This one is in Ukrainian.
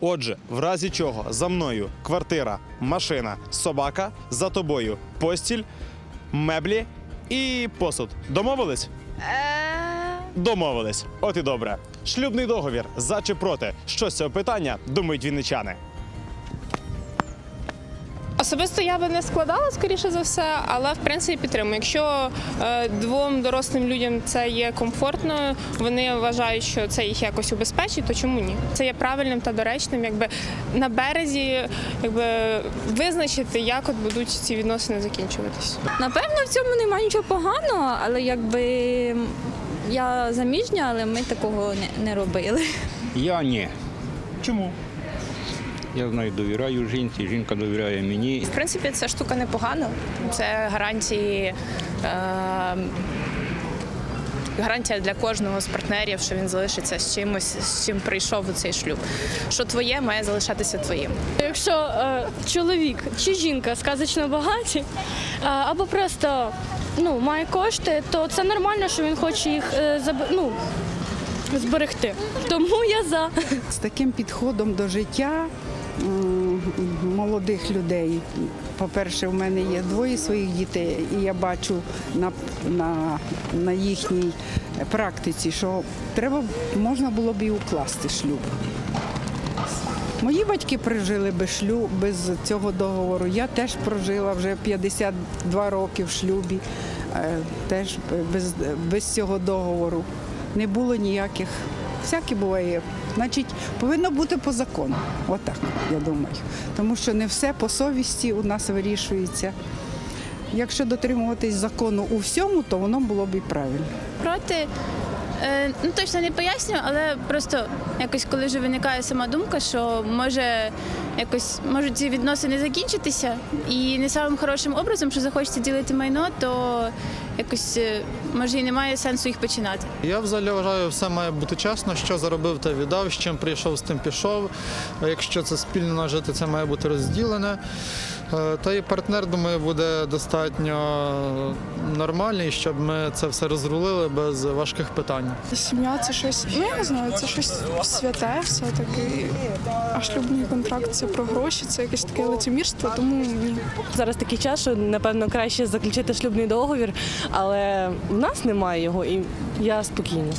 Отже, в разі чого за мною квартира, машина, собака, за тобою постіль, меблі і посуд. Домовились? Домовились. От і добре. Шлюбний договір за чи проти. Що з цього питання думають вінничани? Особисто я би не складала, скоріше за все, але в принципі підтримую. Якщо е, двом дорослим людям це є комфортно, вони вважають, що це їх якось убезпечить, то чому ні? Це є правильним та доречним, якби на березі якби визначити, як от будуть ці відносини закінчуватись. Напевно, в цьому немає нічого поганого, але якби я заміжня, але ми такого не, не робили. Я ні. Чому? Я знаю, довіряю жінці, жінка довіряє мені. В принципі, ця штука непогана. Це гарантії. Е- Гарантія для кожного з партнерів, що він залишиться з чимось, з чим прийшов у цей шлюб. Що твоє має залишатися твоїм. Якщо е, чоловік чи жінка сказочно багаті, е, або просто ну, має кошти, то це нормально, що він хоче їх е, заб... ну, зберегти. Тому я за. з таким підходом до життя молодих людей. По-перше, в мене є двоє своїх дітей, і я бачу на, на, на їхній практиці, що треба можна було б і укласти шлюб. Мої батьки прожили без шлюб, без цього договору. Я теж прожила вже 52 роки в шлюбі, е, теж без, без цього договору. Не було ніяких. Всяке буває. Значить, повинно бути по закону. Отак, я думаю. Тому що не все по совісті у нас вирішується. Якщо дотримуватись закону у всьому, то воно було б і правильно. проти. Е, ну точно не пояснюю, але просто якось коли вже виникає сама думка, що може якось можуть ці відносини закінчитися, і не самим хорошим образом, що захочеться ділити майно, то якось е, може і немає сенсу їх починати. Я взагалі вважаю, все має бути чесно, що заробив, те віддав, з чим прийшов, з тим пішов. Якщо це спільно нажити, це має бути розділене. Е, Та і партнер, думаю, буде достатньо нормальний, щоб ми це все розрулили без важких питань. Сім'я це щось, ну я не знаю, це щось святе все-таки. А шлюбний контракт це про гроші, це якесь таке лицемірство, тому ні. Зараз такий час, що напевно краще заключити шлюбний договір, але в нас немає його, і я спокійна.